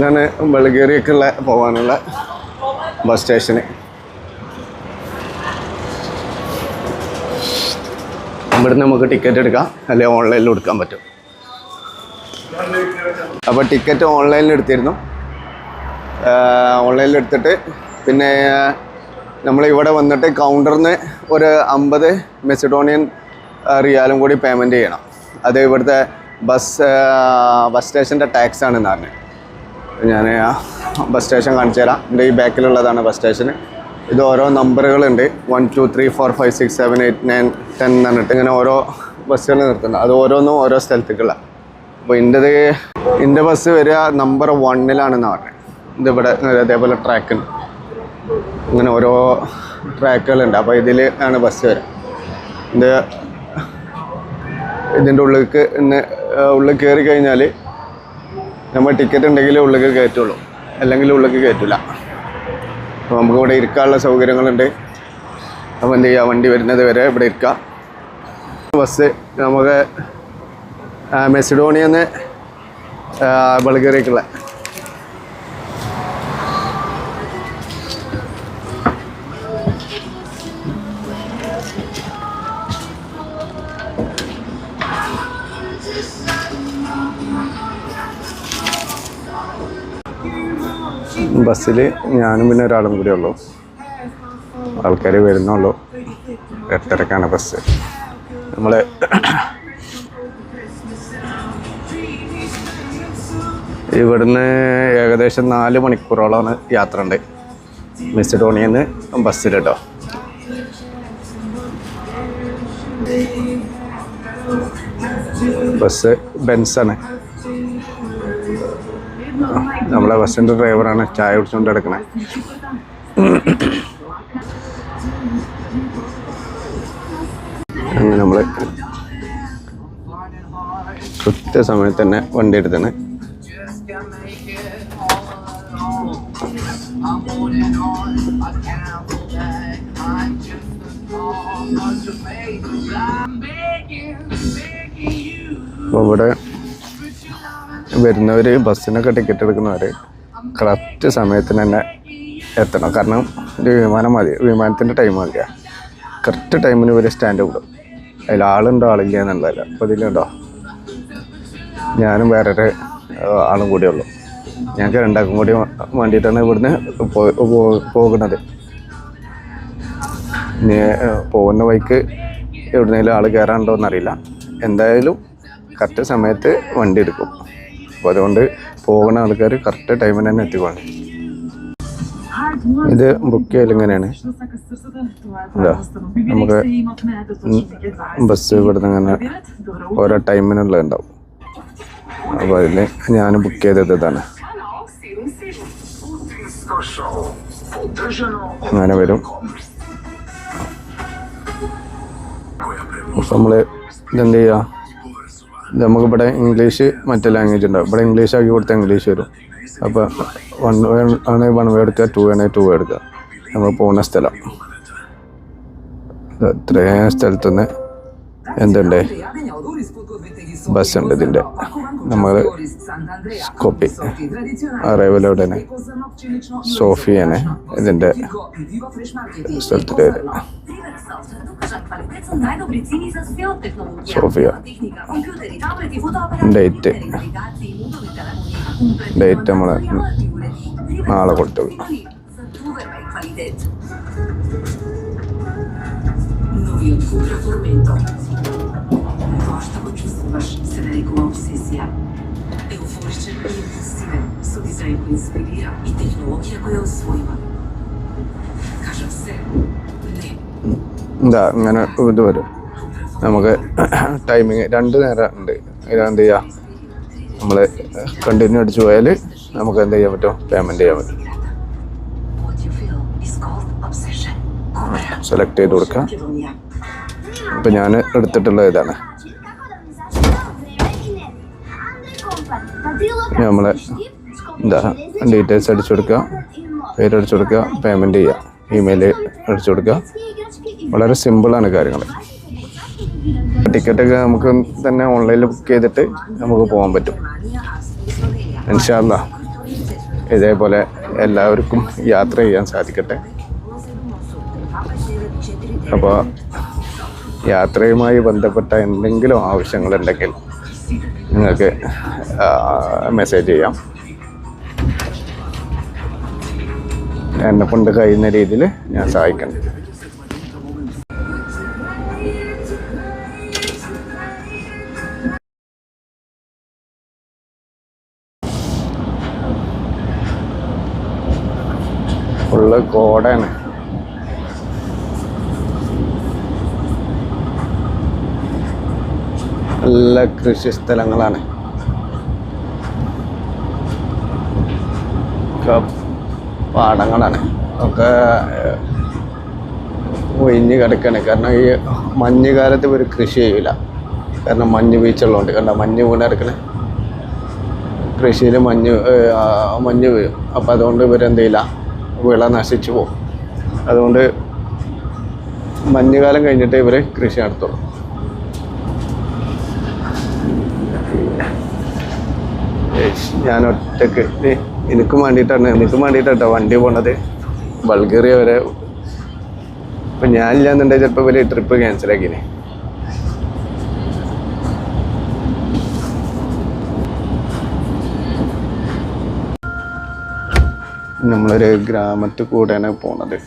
ഇതാണ് ബൾഗേറിയക്കുള്ള പോകാനുള്ള ബസ് സ്റ്റേഷന്. ഇവിടുന്ന് നമുക്ക് ടിക്കറ്റ് എടുക്കാം. അല്ലെങ്കിൽ ഓൺലൈനിൽ എടുക്കാൻ പറ്റും. അപ്പോൾ ടിക്കറ്റ് ഓൺലൈനിൽ എടുത്തിരുന്നു. ഓൺലൈനിൽ എടുത്തിട്ട് പിന്നെ നമ്മൾ ഇവിടെ വന്നിട്ട് കൗണ്ടറിന് ഒരു അമ്പത് മെസിഡോണിയൻ റിയാലും കൂടി പേയ്മെന്റ് ചെയ്യണം. അത് ഇവിടുത്തെ ബസ് ബസ് സ്റ്റേഷന്റെ ടാക്സ് ആണെന്ന് പറഞ്ഞു ഞാൻ ബസ് സ്റ്റേഷൻ കാണിച്ചു തരാം. എന്റെ ഈ ബാക്കിലുള്ളതാണ് ബസ് സ്റ്റേഷൻ ഇത് ഓരോ നമ്പറുകളുണ്ട് one two three four five six seven eight nine ten എന്ന് പറഞ്ഞിട്ട് ഇങ്ങനെ ഓരോ ബസ്സുകൾ നിർത്തുന്നുണ്ട് അത് ഓരോന്നും ഓരോ സ്ഥലത്തേക്കുള്ള. അപ്പോൾ എന്റെത് എന്റെ ബസ് വരിക നമ്പർ വണ്ണിലാണെന്ന് പറഞ്ഞത് ഇതിവിടെ അതേപോലെ ട്രാക്കിന് ഇങ്ങനെ ഓരോ ട്രാക്കുകളുണ്ട് അപ്പോൾ ഇതിൽ ആണ് ബസ് വരിക. ഇത് ഇതിന്റെ ഉള്ളിലേക്ക് ഇന്ന് ഉള്ളിൽ കയറി കഴിഞ്ഞാൽ നമ്മൾ ടിക്കറ്റ് ഉണ്ടെങ്കിൽ ഉള്ളിലേക്ക് കയറ്റുള്ളൂ. അല്ലെങ്കിൽ ഉള്ളിലേക്ക് കയറ്റില്ല അപ്പോൾ നമുക്ക് ഇവിടെ ഇരിക്കാനുള്ള സൗകര്യങ്ങളുണ്ട്. അപ്പോൾ എന്ത് ചെയ്യുക വണ്ടി വരുന്നത് വരെ ഇവിടെ ഇരിക്കാം. ബസ് നമുക്ക് മെസിഡോണിയെന്ന് ബൾഗേറിയക്കുള്ള ബസ്സിൽ ഞാനും പിന്നെ ഒരാളും കൂടെ ഉള്ളൂ. ആൾക്കാർ വരുന്നുള്ളൂ. എട്ടരക്കാണ് ബസ്. നമ്മൾ ഇവിടുന്ന് ഏകദേശം നാല് മണിക്കൂറോളമാണ് യാത്ര ഉണ്ട് മിസ്റ്റഡോണിയെന്ന് ബസ്സിൽ കേട്ടോ ബസ് ബെൻസാണ്. നമ്മളെ ബസ്സിന്റെ ഡ്രൈവറാണ്. ചായ കുടിച്ചുകൊണ്ട് കിടക്കണേ അങ്ങനെ നമ്മൾ കൃത്യസമയത്ത് തന്നെ വണ്ടി എടുത്തണ്. അപ്പോൾ ഇവിടെ വരുന്നവർ ബസ്സിനൊക്കെ ടിക്കറ്റ് എടുക്കുന്നവർ കറക്റ്റ് സമയത്തിന് തന്നെ എത്തണം. കാരണം ഒരു വിമാനം മതി വിമാനത്തിന്റെ ടൈം മതിയാ. കറക്റ്റ് ടൈമിന് ഇവർ സ്റ്റാൻഡ് വിടും അതിൽ ആളുണ്ടോ ആളില്ല എന്നുള്ളതല്ല. അപ്പോൾ ഇതിലുണ്ടോ ഞാനും വേറൊരു ആളും കൂടെ ഉള്ളൂ. ഞങ്ങൾക്ക് രണ്ടാക്കും കൂടി വേണ്ടിയിട്ടാണ് ഇവിടുന്ന് പോകുന്നത്. പോകുന്ന വഴിക്ക് എവിടുന്നേലും ആൾ കയറാനുണ്ടോ എന്നറിയില്ല. എന്തായാലും കറക്റ്റ് സമയത്ത് വണ്ടി എടുക്കും. അപ്പോൾ അതുകൊണ്ട് പോകുന്ന ആൾക്കാർ കറക്റ്റ് ടൈമിന് തന്നെ എത്തിക്കോളെ. ഇത് ബുക്ക് ചെയ്യൽ ഇങ്ങനെയാണ്. നമുക്ക് ബസ് ഇവിടുന്ന് ഇങ്ങനെ ഓരോ ടൈമിനുള്ളതുണ്ടാവും അപ്പോൾ അതിൽ ഞാൻ ബുക്ക് ചെയ്തത് ഇതാണ്. അങ്ങനെ വരും. അപ്പം നമ്മൾ ഇതെന്ത് ചെയ്യുക നമുക്കിവിടെ ഇംഗ്ലീഷ് മറ്റേ ലാംഗ്വേജ് ഉണ്ടാവും. ഇവിടെ ഇംഗ്ലീഷ് ആക്കി കൊടുത്താൽ ഇംഗ്ലീഷ് വരും. അപ്പോൾ വൺ വേ ആണെങ്കിൽ വൺ വേ എടുക്കുക ടു ആണെങ്കിൽ ടു എടുക്കുക. നമ്മൾ പോകുന്ന സ്ഥലം. ഇത് ഇത്രയും സ്ഥലത്തുനിന്ന് എന്തുണ്ട്? ബസ് ഉണ്ട് ഇതിന്റെ നമ്മൾ കോപ്പി. അറൈവൽ എവിടെയാണ്? സോഫിയനെ ഇതിന്റെ സ്ഥലത്തിന്റെ പേര്. സോഫിയ. ഡേറ്റ് ഡേറ്റ് നമ്മൾ നാളെ കൊടുത്തു. Novi odkupra Formento. Gosta počustivaš se nekoma obsesija. Euforičan i impulsiven, su dizajn koji inspirira i tehnologija koja osvojiva. Kažem se, ne. എന്താ ഇങ്ങനെ ഇത് വരും നമുക്ക് ടൈമിങ് രണ്ട് നേരം ഉണ്ട് ഇതിനെന്ത് ചെയ്യുക നമ്മൾ കണ്ടിന്യൂ അടിച്ച് പോയാൽ നമുക്ക് എന്ത് ചെയ്യാൻ പറ്റും പേയ്മെന്റ് ചെയ്യാൻ പറ്റും. സെലക്ട് ചെയ്ത് കൊടുക്കുക അപ്പം ഇപ്പം ഞാൻ എടുത്തിട്ടുള്ള ഇതാണ് നമ്മൾ എന്താ ഡീറ്റെയിൽസ് അടിച്ചു കൊടുക്കുക. പേര് അടിച്ചു കൊടുക്കുക. പേയ്മെന്റ് ചെയ്യുക. ഇമെയിൽ അടിച്ചു കൊടുക്കുക. വളരെ സിമ്പിളാണ് കാര്യങ്ങൾ. ടിക്കറ്റൊക്കെ നമുക്ക് തന്നെ ഓൺലൈനിൽ ബുക്ക് ചെയ്തിട്ട് നമുക്ക് പോകാൻ പറ്റും. ഇൻഷാല്ല ഇതേപോലെ എല്ലാവർക്കും യാത്ര ചെയ്യാൻ സാധിക്കട്ടെ. അപ്പോൾ യാത്രയുമായി ബന്ധപ്പെട്ട എന്തെങ്കിലും ആവശ്യങ്ങളുണ്ടെങ്കിൽ നിങ്ങൾക്ക് മെസ്സേജ് ചെയ്യാം. എന്നെ കൊണ്ട് കഴിയുന്ന രീതിയിൽ ഞാൻ സഹായിക്കണം. കൃഷി സ്ഥലങ്ങളാണ്. പാടങ്ങളാണ്. ഒക്കെ ഒഴിഞ്ഞ് കിടക്കാണ്. കാരണം ഈ മഞ്ഞ് കാലത്ത് ഇവർ കൃഷി ചെയ്യില്ല കാരണം മഞ്ഞ് വീഴ്ചയുള്ളതുകൊണ്ട്. കാരണം മഞ്ഞ് വീണ് കിടക്കണ. കൃഷിയിൽ മഞ്ഞ് മഞ്ഞ് വീഴും. അപ്പോൾ അതുകൊണ്ട് ഇവരെന്ത് വിള നശിച്ചു പോകും. അതുകൊണ്ട് മഞ്ഞുകാലം കഴിഞ്ഞിട്ട് ഇവർ കൃഷി നടത്തുള്ളൂ. ഞാൻ ഒറ്റയ്ക്ക് എനിക്കും വേണ്ടിയിട്ടാണ് എനിക്കും വേണ്ടിയിട്ടാട്ടോ വണ്ടി പോണത്. ബൾഗേറിയ വരെ. ഇപ്പം ഞാനില്ലാന്നുണ്ടെങ്കിൽ ചിലപ്പോൾ വലിയ ട്രിപ്പ് ക്യാൻസൽ ആക്കിനെ. നമ്മളൊരു ഗ്രാമത്തിൽ കൂടെയാണ് പോണത്.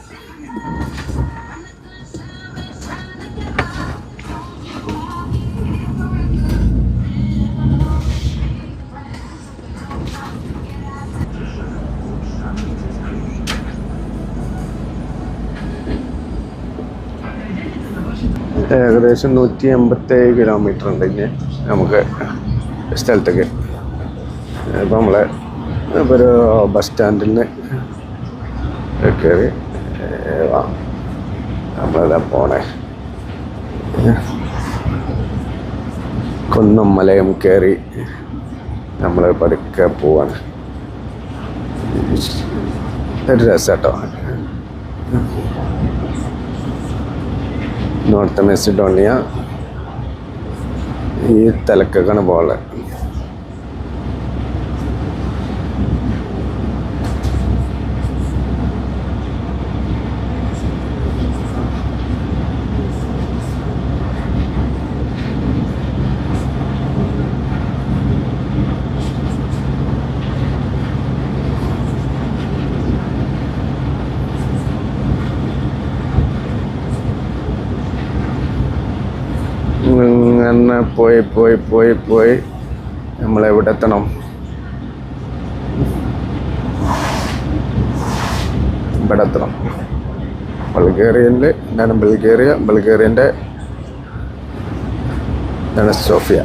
ഏകദേശം നൂറ്റി എൺപത്തേഴ് കിലോമീറ്റർ ഉണ്ട് ഇനി നമുക്ക് സ്ഥലത്തേക്ക്. ഇപ്പം നമ്മളെ ഇപ്പോൾ ഒരു ബസ് സ്റ്റാൻഡിൽ നിന്ന് കയറി നമ്മളിതാ പോണേ. കുന്നും മലയും കയറി നമ്മൾ പതുക്കെ പോവാണ്. ഒരു രസാട്ടോ. നോർത്ത് മെസിഡോണിയ ഈ തലക്കൊക്കെയാണ് പോളെ ഇങ്ങനെ പോയി പോയി പോയി പോയി. നമ്മൾ എവിടെ എത്തണം ഇവിടെ എത്തണം ബൾഗേറിയനിൽ ഇതാണ് ബൾഗേറിയ ബൾഗേറിയന്റെ സോഫിയ.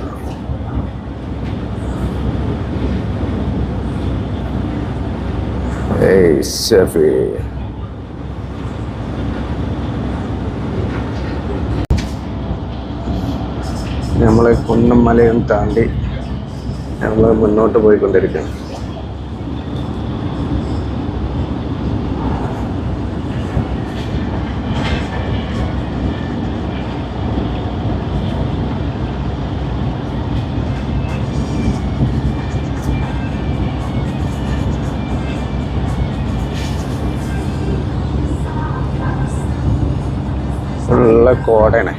ഏയ് ഷെഫി. നമ്മൾ കുന്നം മലയും താണ്ടി നമ്മൾ മുന്നോട്ട് പോയിക്കൊണ്ടിരിക്കുകയാണ് കോടയാണ്.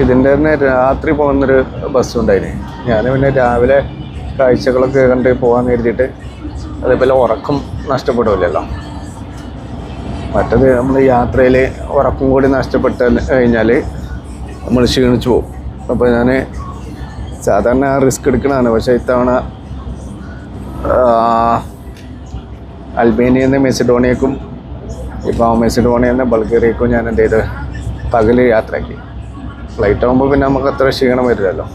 ഇതിന്റെ തന്നെ രാത്രി പോകുന്നൊരു ഉണ്ടായിന്. ഞാൻ പിന്നെ രാവിലെ കാഴ്ചകളൊക്കെ കണ്ട് പോകാൻ കരുതിയിട്ട് അതേപോലെ ഉറക്കം നഷ്ടപ്പെടുമല്ലോ മറ്റത് നമ്മൾ യാത്രയിൽ ഉറക്കം കൂടി നഷ്ടപ്പെട്ട് കഴിഞ്ഞാൽ നമ്മൾ ക്ഷീണിച്ചു പോകും അപ്പോൾ ഞാൻ സാധാരണ റിസ്ക് എടുക്കണതാണ്. പക്ഷേ ഇത്തവണ അൽബേനിയിൽ നിന്ന് മെസിഡോണിയക്കും ഇപ്പോൾ മെസിഡോണിയയിൽ നിന്ന് ബൾഗേറിയക്കും ഞാൻ എന്ത് ചെയ്ത്? പകൽ യാത്രയാക്കി. ഫ്ലൈറ്റ് ആകുമ്പോൾ പിന്നെ നമുക്ക് അത്ര ക്ഷീണം വരില്ലല്ലോ.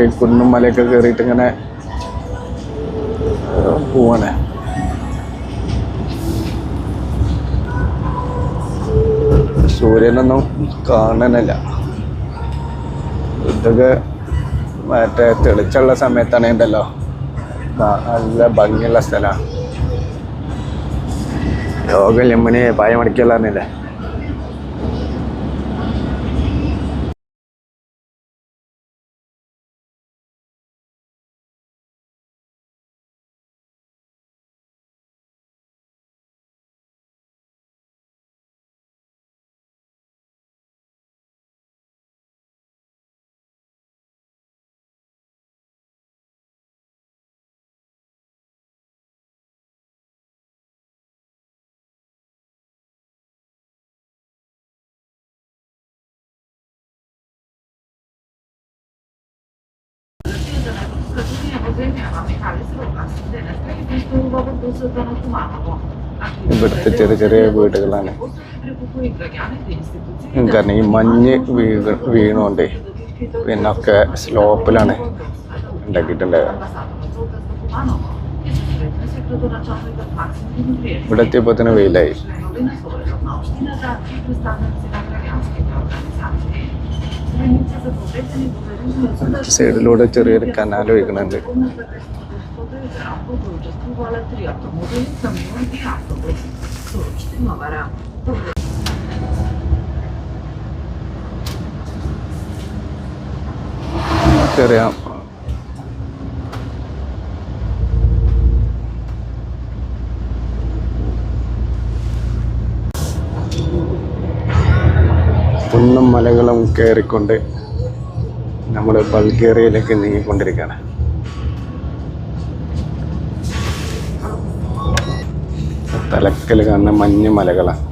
ഈ കുന്നും മലയൊക്കെ കയറിയിട്ട് ഇങ്ങനെ പോവാനേ സൂര്യനൊന്നും കാണാനല്ല. ഇതൊക്കെ മറ്റേ തെളിച്ചുള്ള സമയത്താണ് ഉണ്ടല്ലോ നല്ല ഭംഗിയുള്ള സ്ഥലമാണ് യോഗ ലെമ്മിന് പായ ഇവിടുത്തെ ചെറിയ ചെറിയ വീടുകളാണ്. കാരണം ഈ മഞ്ഞ് വീഴ വീണുകൊണ്ടേ പിന്നെ ഒക്കെ സ്ലോപ്പിലാണ് ഉണ്ടാക്കിയിട്ടുണ്ടായത് ഇവിടെ എത്തിയപ്പോ തന്നെ വെയിലായി. സൈഡിലൂടെ ചെറിയൊരു കനാൽ ഒഴുകുന്നുണ്ട്. ചെറിയ കുന്നും മലകളും കയറിക്കൊണ്ട് നമ്മൾ ബൾഗേറിയയിലേക്ക് നീങ്ങിക്കൊണ്ടിരിക്കുകയാണ്. തലക്കൽ കാണുന്ന മഞ്ഞ് മലകളാണ്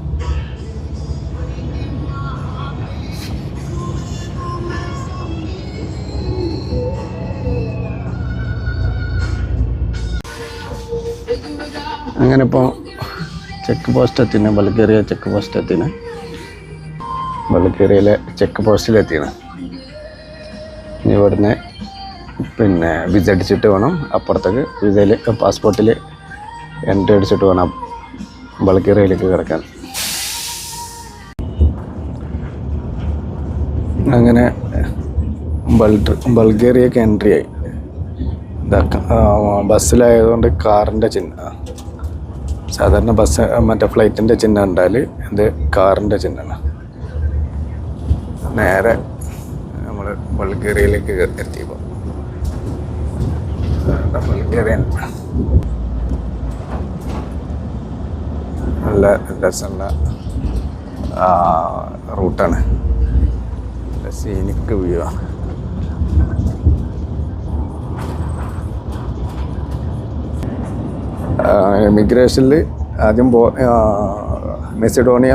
അങ്ങനെ ഇപ്പോൾ ചെക്ക് പോസ്റ്റ് എത്തിന് ബൾഗേറിയ ചെക്ക് പോസ്റ്റ് എത്തിന്. ബൾഗേറിയയിലെ ചെക്ക് പോസ്റ്റിലെത്തിയാണ് ഇനി ഇവിടുന്ന് പിന്നെ വിസ അടിച്ചിട്ട് വേണം. അപ്പുറത്തേക്ക് വിസയിൽ പാസ്പോർട്ടിൽ എൻട്രി അടിച്ചിട്ട് വേണം ബൾഗേറിയയിലേക്ക് കിടക്കാൻ അങ്ങനെ ബൾ ബൾഗേറിയക്ക് എൻട്രി ആയി. ബസ്സിലായതുകൊണ്ട് കാറിന്റെ ചിഹ്ന സാധാരണ ബസ് മറ്റേ ഫ്ലൈറ്റിന്റെ ചിഹ്നം ഉണ്ടായാൽ ഇത് കാറിന്റെ ചിഹ്നമാണ്. നേരെ നമ്മൾ ബൾഗേറിയയിലേക്ക് എത്തിയപ്പോൾ ബൾഗേറിയൻ നല്ല രസമുള്ള റൂട്ടാണ്. സീനിക്ക് വ്യൂ ആണ്. എമിഗ്രേഷനിൽ ആദ്യം പോ മെസിഡോണിയ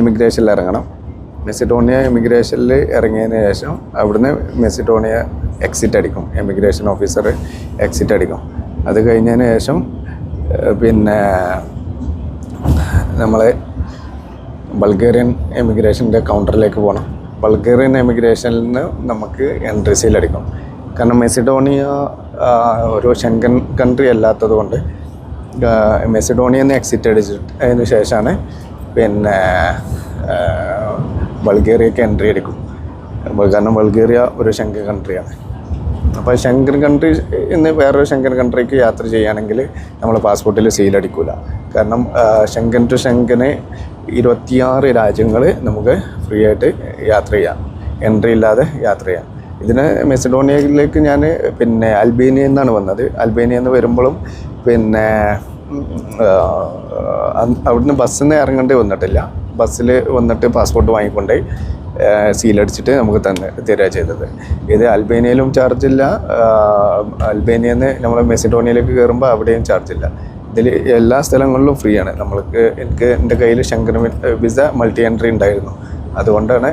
എമിഗ്രേഷനിൽ ഇറങ്ങണം. മെസിഡോണിയ ഇമിഗ്രേഷനിൽ ഇറങ്ങിയതിന് ശേഷം അവിടുന്ന് മെസിഡോണിയ എക്സിറ്റ് അടിക്കും. എമിഗ്രേഷൻ ഓഫീസർ എക്സിറ്റ് അടിക്കും. അത് കഴിഞ്ഞതിന് ശേഷം പിന്നെ നമ്മൾ ബൾഗേറിയൻ എമിഗ്രേഷന്റെ കൗണ്ടറിലേക്ക് പോകണം ബൾഗേറിയൻ എമിഗ്രേഷനിൽ നിന്ന് നമുക്ക് എൻട്രി സീൽ അടിക്കും. കാരണം മെസിഡോണിയ ഒരു ഷെങ്കൻ കൺട്രി അല്ലാത്തത് കൊണ്ട് മെസിഡോണിയ എക്സിറ്റ് എക്സിറ്റ് അതിന് ശേഷമാണ് പിന്നെ ബൾഗേറിയക്ക് എൻട്രി എടുക്കും. കാരണം ബൾഗേറിയ ഒരു ശങ്കർ കൺട്രിയാണ് അപ്പോൾ ശങ്കർ കൺട്രി ഇന്ന് വേറൊരു ശങ്കർ കൺട്രിക്ക് യാത്ര ചെയ്യുകയാണെങ്കിൽ നമ്മൾ പാസ്പോർട്ടിൽ സീൽ അടിക്കില്ല കാരണം ശങ്കൻ ടു ശങ്കന് ഇരുപത്തിയാറ് രാജ്യങ്ങൾ നമുക്ക് ഫ്രീ ആയിട്ട് യാത്ര ചെയ്യാം. എൻട്രി ഇല്ലാതെ യാത്ര ചെയ്യാം. ഇതിന് മെസിഡോണിയയിലേക്ക് ഞാൻ പിന്നെ അൽബേനിയയിൽ നിന്നാണ് വന്നത്. അൽബേനിയയിൽ നിന്ന് വരുമ്പോഴും പിന്നെ അവിടുന്ന് ബസ്സിൽ നിന്ന് ഇറങ്ങേണ്ടി വന്നിട്ടില്ല. ബസ്സിൽ വന്നിട്ട് പാസ്പോർട്ട് വാങ്ങിക്കൊണ്ട് സീലടിച്ചിട്ട് നമുക്ക് തന്നെ തരിക ചെയ്തത്. ഇത് അൽബേനിയയിലും ചാർജില്ല അൽബേനിയയിൽ നിന്ന് നമ്മൾ മെസിഡോണിയയിലേക്ക് കയറുമ്പോൾ അവിടെയും ചാർജില്ല ഇതിൽ എല്ലാ സ്ഥലങ്ങളിലും ഫ്രീ ആണ്. നമ്മൾക്ക് എനിക്ക് എന്റെ കയ്യിൽ ശങ്കർ വിസ മൾട്ടി എൻട്രി ഉണ്ടായിരുന്നു. അതുകൊണ്ടാണ്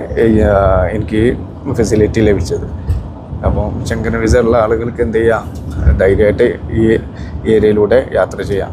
എനിക്ക് ഫെസിലിറ്റി ലഭിച്ചത്. അപ്പോൾ ശങ്കർ വിസ ഉള്ള ആളുകൾക്ക് എന്ത് ചെയ്യാം? ധൈര്യമായിട്ട് ഈ ഏരിയയിലൂടെ യാത്ര ചെയ്യാം.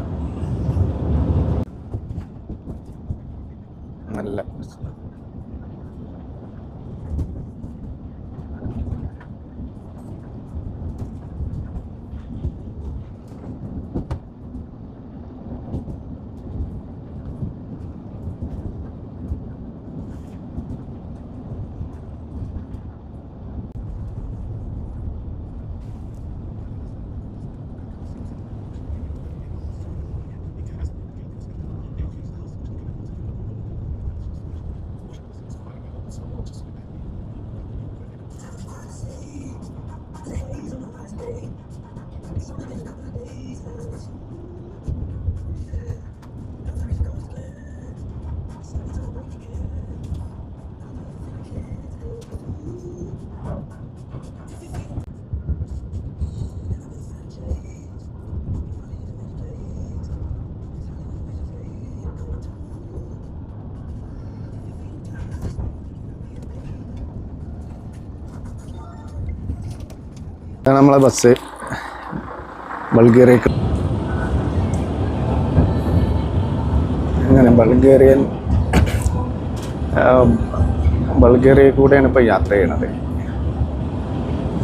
നമ്മളെ ബസ് ബൾഗേറിയ അങ്ങനെ ബൾഗേറിയൻ ബൾഗേറിയ കൂടെയാണ് ഇപ്പോൾ യാത്ര ചെയ്യണത്.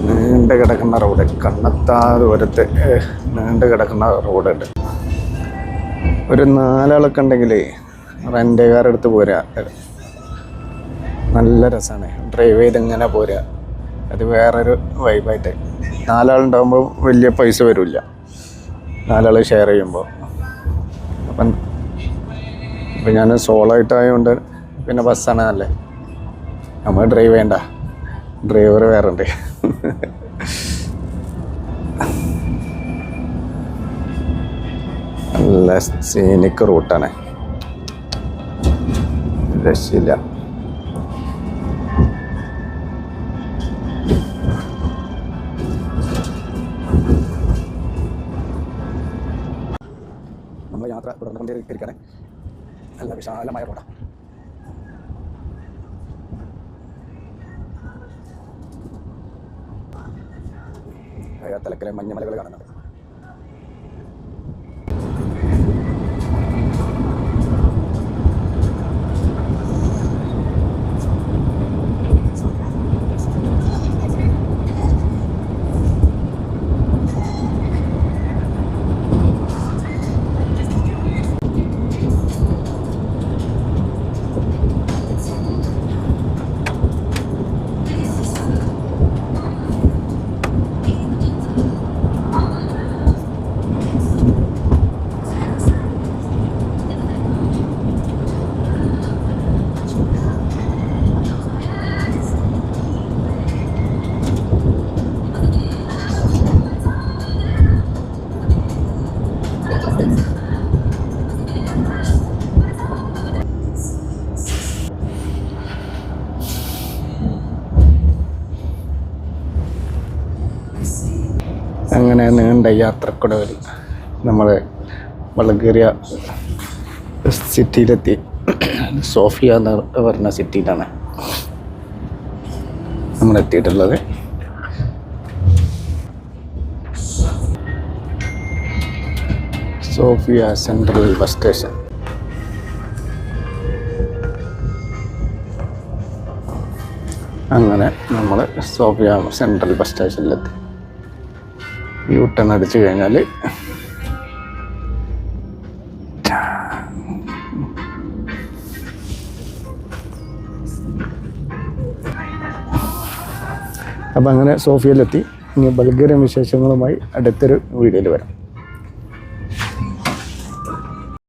നീണ്ട് കിടക്കുന്ന റോഡ് കണ്ണത്താ ദൂരത്ത് നീണ്ട് കിടക്കുന്ന റോഡുണ്ട് ഒരു നാലാളൊക്കെ ഉണ്ടെങ്കിൽ റെന്റെ കാർ എടുത്ത് പോരാ. നല്ല രസമാണ് ഡ്രൈവ് ചെയ്ത് ഇങ്ങനെ പോരാ. അത് വേറൊരു വൈബായിട്ട് നാലാളുണ്ടാകുമ്പോൾ വലിയ പൈസ വരില്ല. നാലാൾ ഷെയർ ചെയ്യുമ്പോൾ. അപ്പം ഇപ്പം ഞാൻ സോളോ ആയിട്ടായതുകൊണ്ട് പിന്നെ ബസ്സാണ് നല്ലേ? നമ്മൾ ഡ്രൈവ് ചെയ്യണ്ട. ഡ്രൈവർ വേറെ ഉണ്ട്. നല്ല സീനിക് റൂട്ടാണ് രക്ഷയില്ല. തുടർന്നുകൊണ്ടിരിക്കണേ നല്ല വിശാലമായ റോഡാണ് തലക്കലെ മഞ്ഞമലകൾ കാണുന്നുണ്ട് നീണ്ട യാത്രക്കൊടുവിൽ നമ്മൾ വളകേറിയ സിറ്റിയിലെത്തി. സോഫിയ എന്ന് പറഞ്ഞ സിറ്റിയിലാണ് നമ്മൾ എത്തിയിട്ടുള്ളത്. സോഫിയ സെൻട്രൽ ബസ് സ്റ്റേഷൻ അങ്ങനെ നമ്മൾ സോഫിയ സെൻട്രൽ ബസ് സ്റ്റേഷനിലെത്തി യൂ ടേൺ അടിച്ചു കഴിഞ്ഞാൽ അപ്പം അങ്ങനെ സോഫിയയിലെത്തി. ഇനി ബൾഗേറിയൻ വിശേഷങ്ങളുമായി അടുത്തൊരു വീഡിയോയിൽ വരാം.